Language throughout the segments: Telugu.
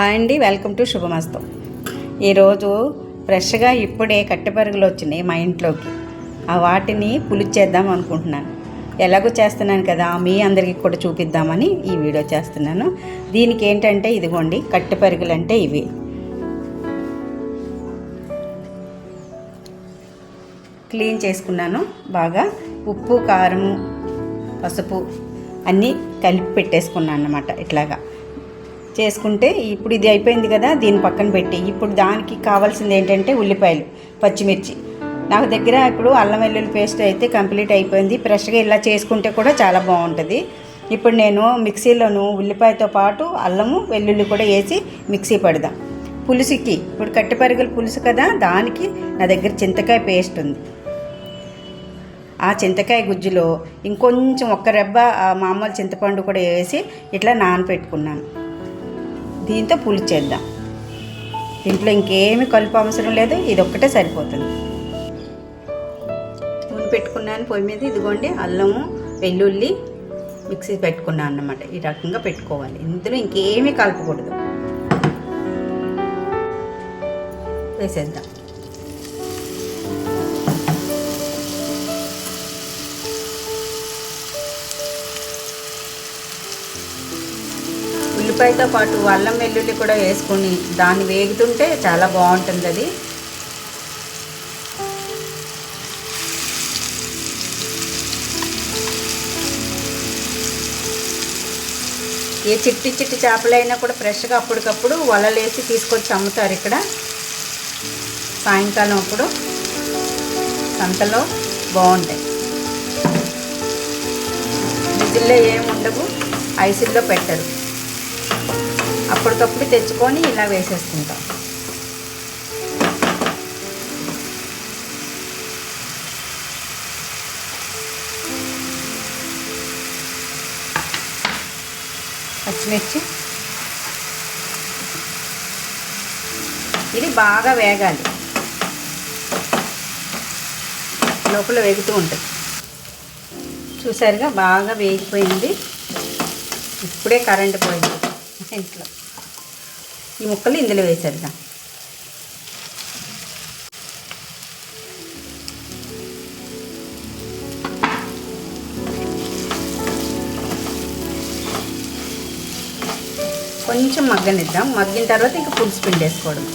హాయ్ అండి వెల్కమ్ టు శుభమస్తం. ఈరోజు ఫ్రెష్గా ఇప్పుడే కట్టెపరుగులు వచ్చినాయి మా ఇంట్లోకి. ఆ వాటిని పులిచేద్దాం అనుకుంటున్నాను. ఎలాగో చేస్తున్నాను కదా మీ అందరికీ కూడా చూపిద్దామని ఈ వీడియో చేస్తున్నాను. దీనికి ఏంటంటే ఇదిగోండి కట్టెపరుగులు అంటే ఇవి. క్లీన్ చేసుకున్నాను బాగా ఉప్పు కారము పసుపు అన్నీ కలిపి పెట్టేసుకున్నాను అన్నమాట ఇట్లాగా. చేసుకుంటే ఇప్పుడు ఇది అయిపోయింది కదా దీని పక్కన పెట్టి. ఇప్పుడు దానికి కావాల్సింది ఏంటంటే ఉల్లిపాయలు పచ్చిమిర్చి. నాకు దగ్గర ఇప్పుడు అల్లం వెల్లుల్లి పేస్ట్ అయితే కంప్లీట్ అయిపోయింది. ఫ్రెష్గా ఇలా చేసుకుంటే కూడా చాలా బాగుంటుంది. ఇప్పుడు నేను మిక్సీలోను ఉల్లిపాయతో పాటు అల్లము వెల్లుల్లి కూడా వేసి మిక్సీ పడదాం. పులుసుకి ఇప్పుడు కట్టిపరుగుల పులుసు కదా దానికి నా దగ్గర చింతకాయ పేస్ట్ ఉంది. ఆ చింతకాయ గుజ్జులో ఇంకొంచెం ఒక్క రెబ్బ ఆ మామూలు చింతపండు కూడా వేసి ఇట్లా నానపెట్టుకున్నాను. దీంతో పులుసు చేద్దాం. దీంట్లో ఇంకేమి కలుపు అవసరం లేదు ఇది ఒక్కటే సరిపోతుంది. నూనె పెట్టుకున్నాను పొయ్యి మీద ఇదిగోండి అల్లము వెల్లుల్లి మిక్సీ పెట్టుకున్నాను అన్నమాట. ఈ రకంగా పెట్టుకోవాలి. ఇందులో ఇంకేమీ కలపకూడదు. వేసేద్దాం. ఉల్లిపాయతో పాటు అల్లం వెల్లుల్లి కూడా వేసుకొని దాన్ని వేగుతుంటే చాలా బాగుంటుంది అది. ఏ చిట్టి చిట్టి చేపలైనా కూడా ఫ్రెష్గా అప్పటికప్పుడు వలలేసి తీసుకొచ్చి అమ్ముతారు ఇక్కడ. సాయంకాలం అప్పుడు సంతలో బాగుంటాయి. విజిల్లో ఏమి ఉండవు ఐసిల్లో పెట్టరు. అప్పటికప్పుడు తెచ్చుకొని ఇలా వేసేసుకుంటాం. పచ్చిమిర్చి. ఇది బాగా వేగాలి. లోపల వేగుతూ ఉంటుంది. చూసారుగా బాగా వేగిపోయింది. ఇప్పుడే కరెంట్ పోయింది. ఇంట్లో. ఈ ముక్కలు ఇందులో వేసేద్దాం. కొంచెం మగ్గనిద్దాం. మగ్గిన తర్వాత ఇంకా పులుసు పిండి వేసుకోవడం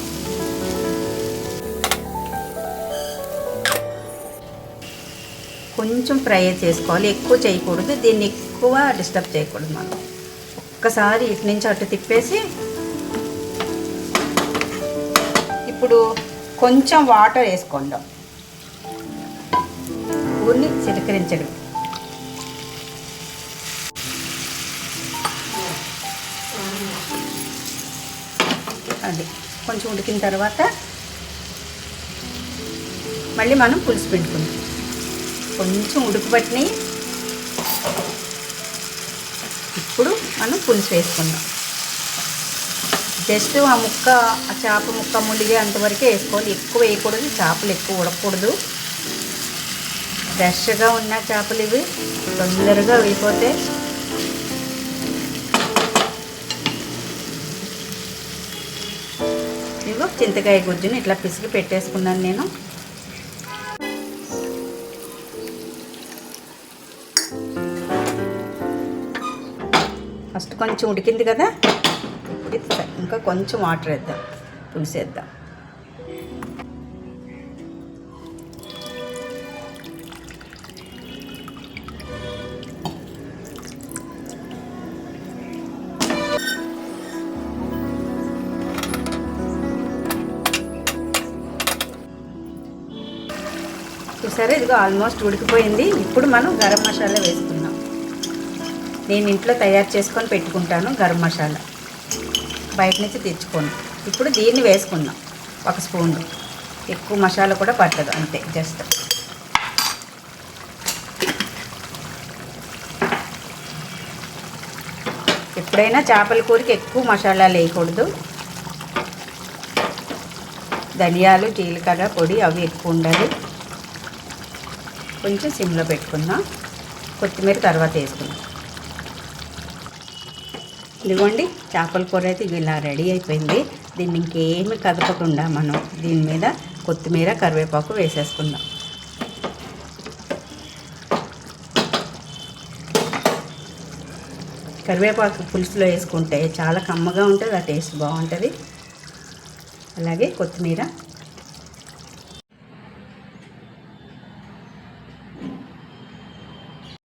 కొంచెం ఫ్రై చేసుకోవాలి. ఎక్కువ చేయకూడదు. దీన్ని ఎక్కువ డిస్టర్బ్ చేయకూడదు మనం. ఒక్కసారి ఇటు నుంచి అటు తిప్పేసి ఇప్పుడు కొంచెం వాటర్ వేసుకోండి. ఊరిని చిలకరించడం అది కొంచెం ఉడికిన తర్వాత మళ్ళీ మనం పులుసు పెట్టుకుందాం. కొంచెం ఉడుకుపట్టినాయి ఇప్పుడు మనం పులుసు వేసుకుందాం. జస్ట్ ఆ ముక్క ఆ చేప ముక్క ములిగే అంతవరకే వేసుకోవాలి. ఎక్కువ వేయకూడదు చేపలు ఎక్కువ ఉడకూడదు. ఫ్రెష్గా ఉన్న చేపలు ఇవి. తొందరగా వేయిపోతే ఇదిగో చింతకాయ గుజ్జుని ఇట్లా పిసికి పెట్టేసుకున్నాను నేను. ఫస్ట్ కొంచెం ఉడికింది కదా? ఇప్పుడు ఇంకా కొంచెం వాటర్ వేద్దాం. పులుసు వేద్దాం. చూసారా? ఇదిగో ఆల్మోస్ట్ ఉడికిపోయింది. ఇప్పుడు మనం గరం మసాలా వేసుకుందాం. నేను ఇంట్లో తయారు చేసుకొని పెట్టుకుంటాను గరం మసాలా. బయట నుంచి తెచ్చుకోను. ఇప్పుడు దీన్ని వేసుకుందాం ఒక స్పూన్. ఎక్కువ మసాలా కూడా పట్టదు. అంతే. జస్ట్. ఎప్పుడైనా చేపల కూరకి ఎక్కువ మసాలా వేయకూడదు ధనియాలు జీలకర్ర పొడి అవి ఎక్కువ ఉండాలి. కొంచెం సిమ్లో పెట్టుకుందాం కొత్తిమీర తర్వాత వేసుకుందాం ఇదిగోండి చేపల కూర అయితే ఇలా రెడీ అయిపోయింది. దీన్ని ఇంకేమి కదపకుండా మనం దీని మీద కొత్తిమీర కరివేపాకు వేసేసుకుందాం. కరివేపాకు పులుసులో వేసుకుంటే చాలా కమ్మగా ఉంటుంది ఆ టేస్ట్ బాగుంటుంది. అలాగే కొత్తిమీర